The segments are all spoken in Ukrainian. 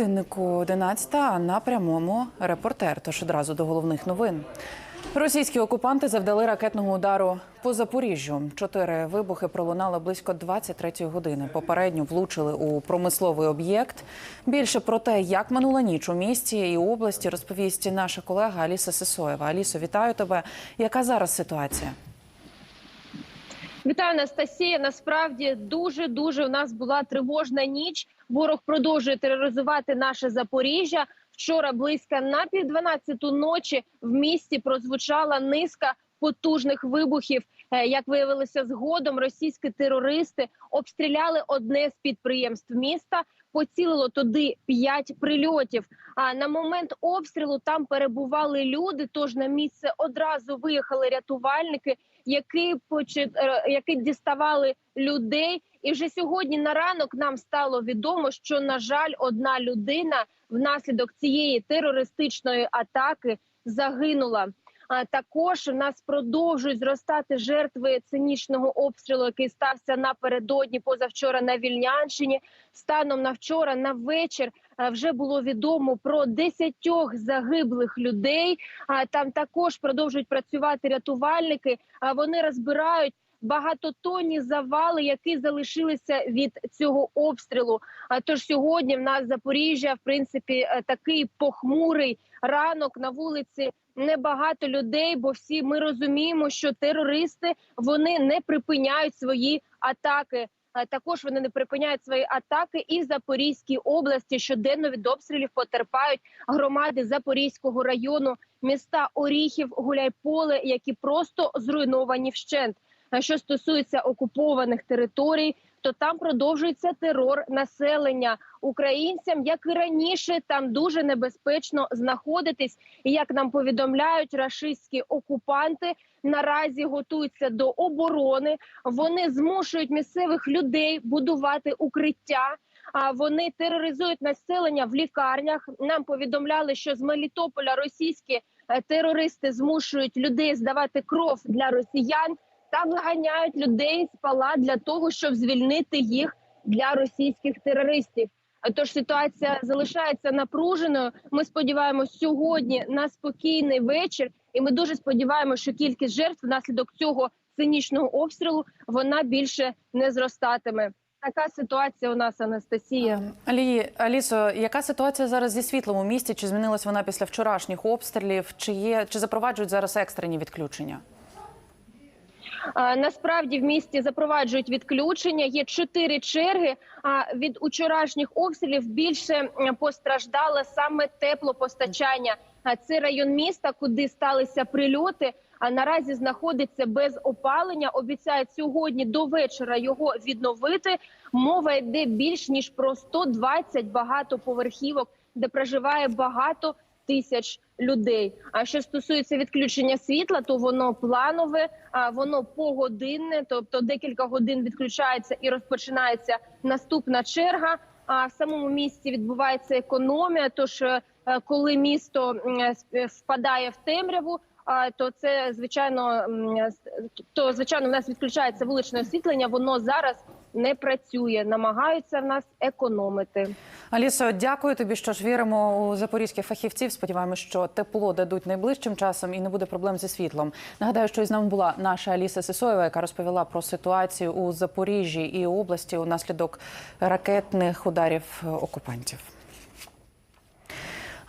Годиннику 11, а на прямому репортер. Тож одразу до головних новин. Російські окупанти завдали ракетного удару по Запоріжжю. Чотири вибухи пролунали близько 23-ї години. Попередньо влучили у промисловий об'єкт. Більше про те, як минула ніч у місті і області, розповість наша колега Аліса Сисоєва. Алісо, вітаю тебе. Яка зараз ситуація? Вітаю, Анастасія. Насправді дуже дуже у нас була тривожна ніч. Ворог продовжує тероризувати наше Запоріжжя. Вчора близько на пів 12 ночі в місті прозвучала низка потужних вибухів. Е, Як виявилося згодом, російські терористи обстріляли одне з підприємств міста. Поцілило туди п'ять прильотів. А на момент обстрілу там перебували люди. Тож на місце одразу виїхали рятувальники, які е, які діставали людей. І вже сьогодні на ранок нам стало відомо, що на жаль, одна людина внаслідок цієї терористичної атаки загинула. Також у нас продовжують зростати жертви цинічного обстрілу, який стався напередодні позавчора на Вільнянщині. Станом на вчора на вечір е, вже було відомо про десятьох загиблих людей. Там також продовжують працювати рятувальники. Вони розбирають багатотонні завали, які залишилися від цього обстрілу. Тож сьогодні в нас Запоріжжя, в принципі, е, такий похмурий ранок на вулиці. Небагато людей, бо всі ми розуміємо, що терористи вони не припиняють свої атаки. Також вони не припиняють свої атаки і в Запорізькій області. Щоденно від обстрілів потерпають громади Запорізького району, міста Оріхів, Гуляйполе, які просто зруйновані вщент. А що стосується окупованих територій, то там продовжується терор населення українцям, як і раніше, там дуже небезпечно знаходитись. І як нам повідомляють, рашистські окупанти наразі готуються до оборони. Вони змушують місцевих людей будувати укриття. А вони тероризують населення в лікарнях. Нам повідомляли, що з Мелітополя російські е, терористи змушують людей здавати кров для росіян. Там виганяють людей з пала для того, щоб звільнити їх для російських терористів. Тож ситуація залишається напруженою. Ми сподіваємось сьогодні на спокійний вечір, і ми дуже сподіваємося, що кількість жертв внаслідок цього цинічного обстрілу вона більше не зростатиме. Така ситуація у нас Анастасія. Алі, Алісо, яка ситуація зараз зі світлом у місті? Чи змінилась вона після вчорашніх обстрілів? Чи є чи запроваджують зараз екстрені відключення? Насправді в місті запроваджують відключення. Є чотири черги. А від учорашніх обстрілів більше постраждало саме теплопостачання. Це район міста, куди сталися прильоти. А наразі знаходиться без опалення. Обіцяють сьогодні до вечора його відновити. Мова йде більш ніж про 120 багатоповерхівок, де проживає багато тисяч людей. А що стосується відключення світла, то воно планове, воно погодинне, тобто декілька годин відключається і розпочинається наступна черга. А в самому місті відбувається економія. Тож, е, коли місто е, е, впадає в темряву. То це звичайно м, то звичайно в нас відключається вуличне освітлення. Воно зараз не працює, намагаються в нас економити. Алісо, дякую тобі, що ж віримо у запорізьких фахівців. Сподіваємось, що тепло дадуть найближчим часом і не буде проблем зі світлом. Нагадаю, що із нами була наша Аліса Сисоєва, яка розповіла про ситуацію у Запоріжжі і області унаслідок ракетних ударів окупантів.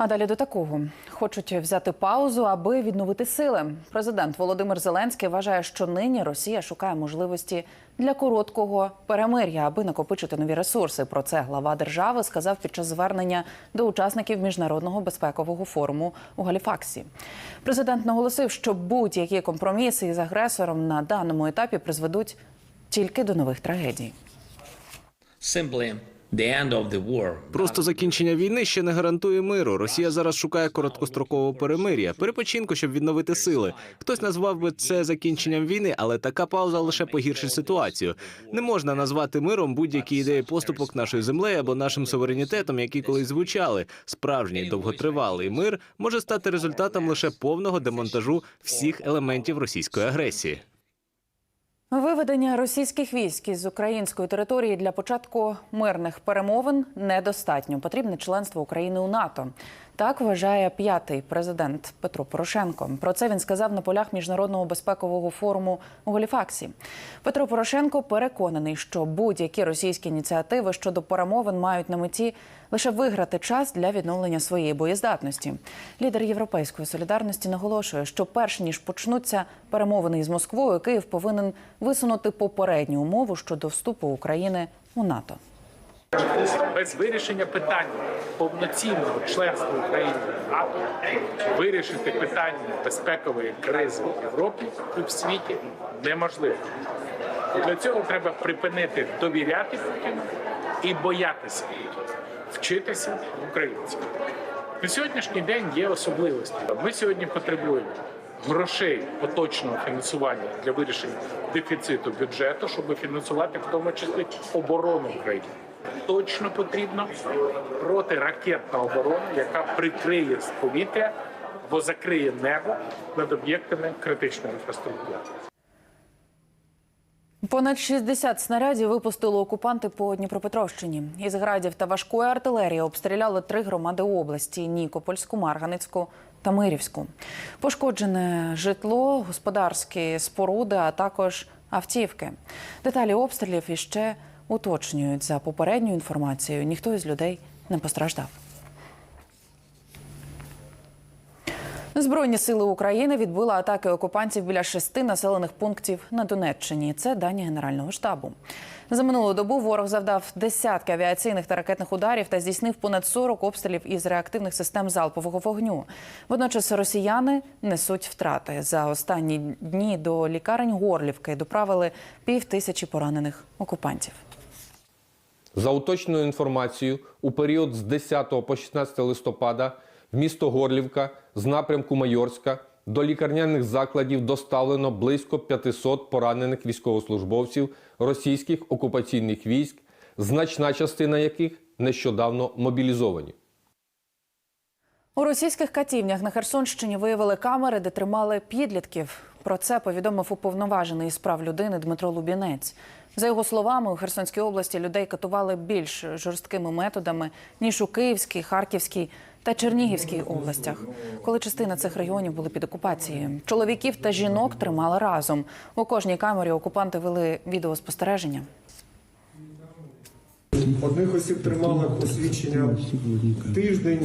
А далі до такого хочуть взяти паузу, аби відновити сили. Президент Володимир Зеленський вважає, що нині Росія шукає можливості для короткого перемир'я, аби накопичити нові ресурси. Про це глава держави сказав під час звернення до учасників міжнародного безпекового форуму у Галіфаксі. Президент наголосив, що будь-які компроміси із агресором на даному етапі призведуть тільки до нових трагедій. simply Просто закінчення війни ще не гарантує миру. Росія зараз шукає короткострокового перемир'я, перепочинку, щоб відновити сили. Хтось назвав би це закінченням війни, але така пауза лише погіршить ситуацію. Не можна назвати миром будь-які ідеї поступок нашої землею або нашим суверенітетом, які колись звучали. Справжній довготривалий мир може стати результатом лише повного демонтажу всіх елементів російської агресії. Виведення російських військ із української території для початку мирних перемовин недостатньо. Потрібне членство України у НАТО. Так вважає п'ятий президент Петро Порошенко. Про це він сказав на полях міжнародного безпекового форуму у Галіфаксі. Петро Порошенко переконаний, що будь-які російські ініціативи щодо перемовин мають на меті лише виграти час для відновлення своєї боєздатності. Лідер європейської солідарності наголошує, що перш ніж почнуться перемовини із Москвою, Київ повинен висунути попередню умову щодо вступу України у НАТО. без вирішення питання повноцінного членства України в НАТО, вирішити питання безпекової кризи в Європі і в світі неможливо. Для цього треба припинити довіряти Путіну і боятися вчитися українців. На сьогоднішній день є особливості. Ми сьогодні потребуємо грошей поточного фінансування для вирішення дефіциту бюджету, щоб фінансувати в тому числі оборону України. Точно потрібна протиракетна оборона, яка прикриє з повітря або закриє небо над об'єктами критичної інфраструктури. Понад 60 снарядів випустили окупанти по Дніпропетровщині. Із градів та важкої артилерії обстріляли три громади області: Нікопольську, Марганицьку та Мирівську. Пошкоджене житло, господарські споруди, а також автівки. Деталі обстрілів іще уточнюють за попередньою інформацією. Ніхто із людей не постраждав. Збройні сили України відбили атаки окупантів біля шести населених пунктів на Донеччині. Це дані Генерального штабу. За минулу добу ворог завдав десятки авіаційних та ракетних ударів та здійснив понад 40 обстрілів із реактивних систем залпового вогню. Водночас росіяни несуть втрати. За останні дні до лікарень Горлівки доправили пів тисячі поранених окупантів. За уточненою інформацією, у період з 10 по 16 листопада в місто Горлівка з напрямку Майорська до лікарняних закладів доставлено близько 500 поранених військовослужбовців російських окупаційних військ, значна частина яких нещодавно мобілізовані. У російських катівнях на Херсонщині виявили камери, де тримали підлітків. Про це повідомив уповноважений із прав людини Дмитро Лубінець. За його словами, у Херсонській області людей катували більш жорсткими методами ніж у Київській, Харківській та Чернігівській областях, коли частина цих регіонів були під окупацією. Чоловіків та жінок тримали разом. У кожній камері окупанти вели відеоспостереження. Одних осіб тримали посвідчення тиждень,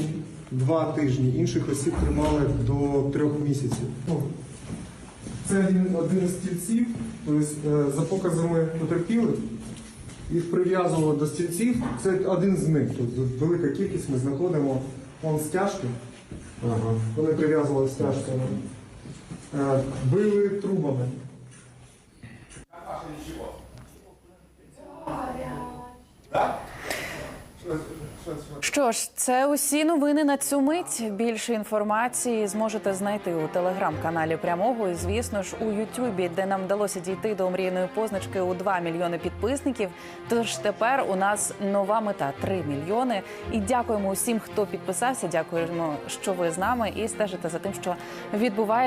два тижні, інших осіб тримали до трьох місяців. Ну, Це один, із стільців, тобто, за показами потерпілих, їх прив'язували до стільців. Це один з них. Тут велика кількість ми знаходимо вон стяжки. Вони прив'язували стяжками. Е, Били трубами. Що ж, це усі новини на цю мить. Більше інформації зможете знайти у телеграм-каналі прямого і, звісно ж, у Ютубі, де нам вдалося дійти до мрійної позначки у 2 мільйони підписників. Тож тепер у нас нова мета 3 мільйони. І дякуємо усім, хто підписався. Дякуємо, що ви з нами і стежите за тим, що відбувається.